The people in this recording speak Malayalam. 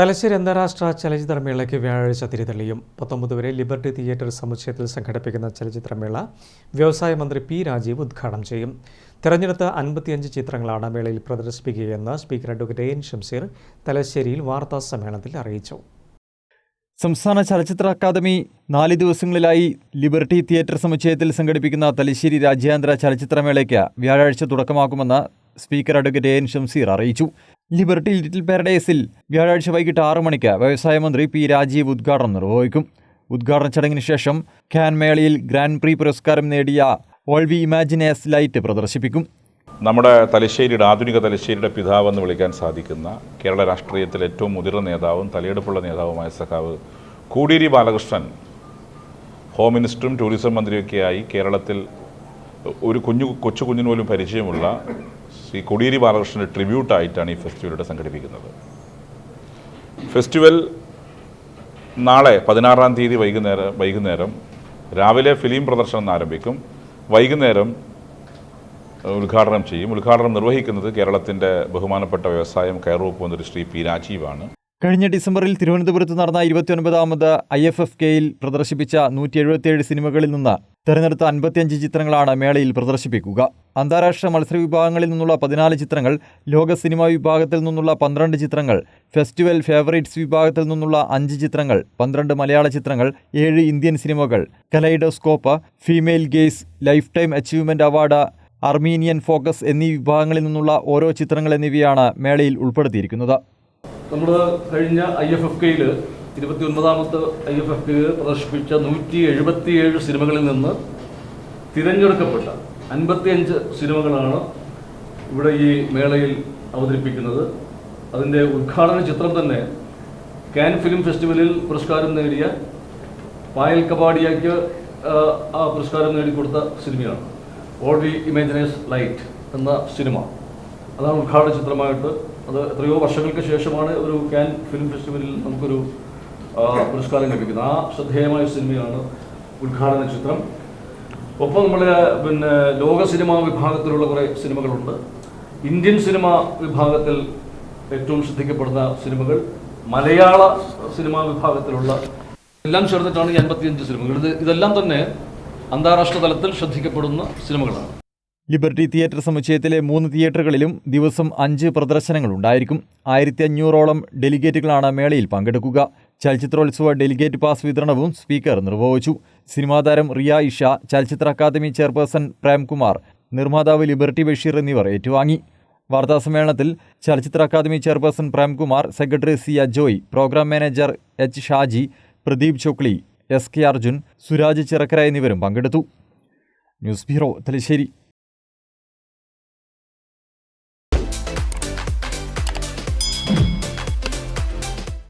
തലശ്ശേരി അന്താരാഷ്ട്ര ചലച്ചിത്രമേളയ്ക്ക് വ്യാഴാഴ്ച തിരിതെളിയും. പത്തൊമ്പത് വരെ ലിബർട്ടി തിയേറ്റർ സമുച്ചയത്തിൽ സംഘടിപ്പിക്കുന്ന ചലച്ചിത്രമേള വ്യവസായ മന്ത്രി പി രാജീവ് ഉദ്ഘാടനം ചെയ്യും. തെരഞ്ഞെടുത്ത അൻപത്തിയഞ്ച് ചിത്രങ്ങളാണ് മേളയിൽ പ്രദർശിപ്പിക്കുകയെന്ന് സ്പീക്കർ അഡ്വക്കേറ്റ് എൻ ഷംസീർ തലശ്ശേരിയിൽ വാർത്താ സമ്മേളനത്തിൽ അറിയിച്ചു. സംസ്ഥാന ചലച്ചിത്ര അക്കാദമി നാല് ദിവസങ്ങളിലായി ലിബർട്ടി തിയേറ്റർ സമുച്ചയത്തിൽ സംഘടിപ്പിക്കുന്ന തലശ്ശേരി രാജ്യാന്തര ചലച്ചിത്രമേളയ്ക്ക് വ്യാഴാഴ്ച തുടക്കമാക്കുമെന്ന് സ്പീക്കർ അഡ്വക്കേറ്റ് എൻ ഷംസീർ അറിയിച്ചു. ലിബർട്ടി ലിറ്റിൽ പാരഡൈസിൽ വ്യാഴാഴ്ച വൈകിട്ട് ആറ് മണിക്ക് വ്യവസായ മന്ത്രി പി രാജീവ് ഉദ്ഘാടനം നിർവഹിക്കും. ഉദ്ഘാടന ചടങ്ങിന് ശേഷം ഖാൻ മേളയിൽ ഗ്രാൻഡ് പ്രീ പുരസ്കാരം നേടിയ ഓൾ വി ഇമാജിനേഴ്സ് ലൈറ്റ് പ്രദർശിപ്പിക്കും. നമ്മുടെ തലശ്ശേരിയുടെ ആധുനിക തലശ്ശേരിയുടെ പിതാവെന്ന് വിളിക്കാൻ സാധിക്കുന്ന കേരള രാഷ്ട്രീയത്തിലെ ഏറ്റവും മുതിർന്ന നേതാവും തലയെടുപ്പുള്ള നേതാവുമായ സഖാവ് കോടിയേരി ബാലകൃഷ്ണൻ ഹോം മിനിസ്റ്ററും ടൂറിസം മന്ത്രിയൊക്കെയായി കേരളത്തിൽ ഒരു കുഞ്ഞു കൊച്ചു കുഞ്ഞിന് പോലും പരിചയമുള്ള ശ്രീ കോടിയേരി ബാലകൃഷ്ണന്റെ ട്രിബ്യൂട്ടായിട്ടാണ് ഈ ഫെസ്റ്റിവലിവിടെ സംഘടിപ്പിക്കുന്നത്. ഫെസ്റ്റിവൽ നാളെ പതിനാറാം തീയതി വൈകുന്നേരം വൈകുന്നേരം രാവിലെ ഫിലിം പ്രദർശനം ആരംഭിക്കും. വൈകുന്നേരം ഉദ്ഘാടനം ചെയ്യും. ഉദ്ഘാടനം നിർവഹിക്കുന്നത് കേരളത്തിന്റെ ബഹുമാനപ്പെട്ട വ്യവസായം കയർ വകുപ്പ് മന്ത്രി ശ്രീ പി രാജീവാണ്. കഴിഞ്ഞ ഡിസംബറിൽ തിരുവനന്തപുരത്ത് നടന്ന ഇരുപത്തിയൊൻപതാമത് ഐ എഫ് എഫ് കെയിൽ പ്രദർശിപ്പിച്ച നൂറ്റി എഴുപത്തിയേഴ് സിനിമകളിൽ നിന്ന് തെരഞ്ഞെടുത്ത അൻപത്തിയഞ്ച് ചിത്രങ്ങളാണ് മേളയിൽ പ്രദർശിപ്പിക്കുക. അന്താരാഷ്ട്ര മത്സര വിഭാഗങ്ങളിൽ നിന്നുള്ള പതിനാല് ചിത്രങ്ങൾ ലോക സിനിമാ വിഭാഗത്തിൽ നിന്നുള്ള പന്ത്രണ്ട് ചിത്രങ്ങൾ ഫെസ്റ്റിവൽ ഫേവറേറ്റ്സ് വിഭാഗത്തിൽ നിന്നുള്ള അഞ്ച് ചിത്രങ്ങൾ പന്ത്രണ്ട് മലയാള ചിത്രങ്ങൾ ഏഴ് ഇന്ത്യൻ സിനിമകൾ kaleidoscope female gaze lifetime achievement award Armenian focus എന്നീ വിഭാഗങ്ങളിൽ നിന്നുള്ള ഓരോ ചിത്രങ്ങൾ എന്നിവയാണ് മേളയിൽ ഉൾപ്പെടുത്തിയിരിക്കുന്നത്. നമ്മൾ കഴിഞ്ഞ ഐ എഫ് എഫ് കെയിൽ ഇരുപത്തി ഒൻപതാമത്തെ ഐ എഫ് എഫ് കെയിൽ പ്രദർശിപ്പിച്ച നൂറ്റി എഴുപത്തിയേഴ് സിനിമകളിൽ നിന്ന് തിരഞ്ഞെടുക്കപ്പെട്ട അൻപത്തിയഞ്ച് സിനിമകളാണ് ഇവിടെ ഈ മേളയിൽ അവതരിപ്പിക്കുന്നത്. അതിന്റെ ഉദ്ഘാടന ചിത്രം തന്നെ കാൻ ഫിലിം ഫെസ്റ്റിവലിൽ പുരസ്കാരം നേടിയ പായൽ കപാടിയയ്ക്ക് ആ പുരസ്കാരം നേടിക്കൊടുത്ത സിനിമയാണ്. All we imagine as light എന്ന സിനിമ. അതാണ് ഉദ്ഘാടന ചിത്രമായിട്ട് അത് എത്രയോ വർഷങ്ങൾക്ക് ശേഷമാണ് ഒരു ക്യാൻ ഫിലിം ഫെസ്റ്റിവലിൽ നമുക്കൊരു പുരസ്കാരം ലഭിക്കുന്നത്. ആ ശ്രദ്ധേയമായ സിനിമയാണ് ഉദ്ഘാടന ചിത്രം. ഒപ്പം നമ്മൾ പിന്നെ ലോക സിനിമാ വിഭാഗത്തിലുള്ള കുറേ സിനിമകളുണ്ട്. ഇന്ത്യൻ സിനിമ വിഭാഗത്തിൽ ഏറ്റവും ശ്രദ്ധിക്കപ്പെടുന്ന സിനിമകൾ മലയാള സിനിമാ വിഭാഗത്തിലുള്ള എല്ലാം ചേർന്നിട്ടാണ് ഈ അൻപത്തിയഞ്ച് സിനിമകൾ. ഇത് ഇതെല്ലാം തന്നെ അന്താരാഷ്ട്ര തലത്തിൽ ശ്രദ്ധിക്കപ്പെടുന്ന സിനിമകളാണ്. ലിബർട്ടി തിയേറ്റർ സമുച്ചയത്തിലെ മൂന്ന് തിയേറ്ററുകളിലും ദിവസം അഞ്ച് പ്രദർശനങ്ങൾ ഉണ്ടായിരിക്കും ആയിരത്തി അഞ്ഞൂറോളം ഡെലിഗേറ്റുകളാണ് മേളയിൽ പങ്കെടുക്കുക. ചലച്ചിത്രോത്സവ ഡെലിഗേറ്റ് പാസ് വിതരണവും സ്പീക്കർ നിർവഹിച്ചു. സിനിമാതാരം റിയ ഇഷ ചലച്ചിത്ര അക്കാദമി ചെയർപേഴ്സൺ പ്രേംകുമാർ നിർമ്മാതാവ് ലിബർട്ടി ബഷീർ എന്നിവർ ഏറ്റുവാങ്ങി. വാർത്താസമ്മേളനത്തിൽ ചലച്ചിത്ര academy chairperson Premkumar secretary C Ajoy programme manager H Shaji Pradeep Chokli S K Arjun Suraj Chirakkara എന്നിവരും പങ്കെടുത്തു. News bureau Thalassery.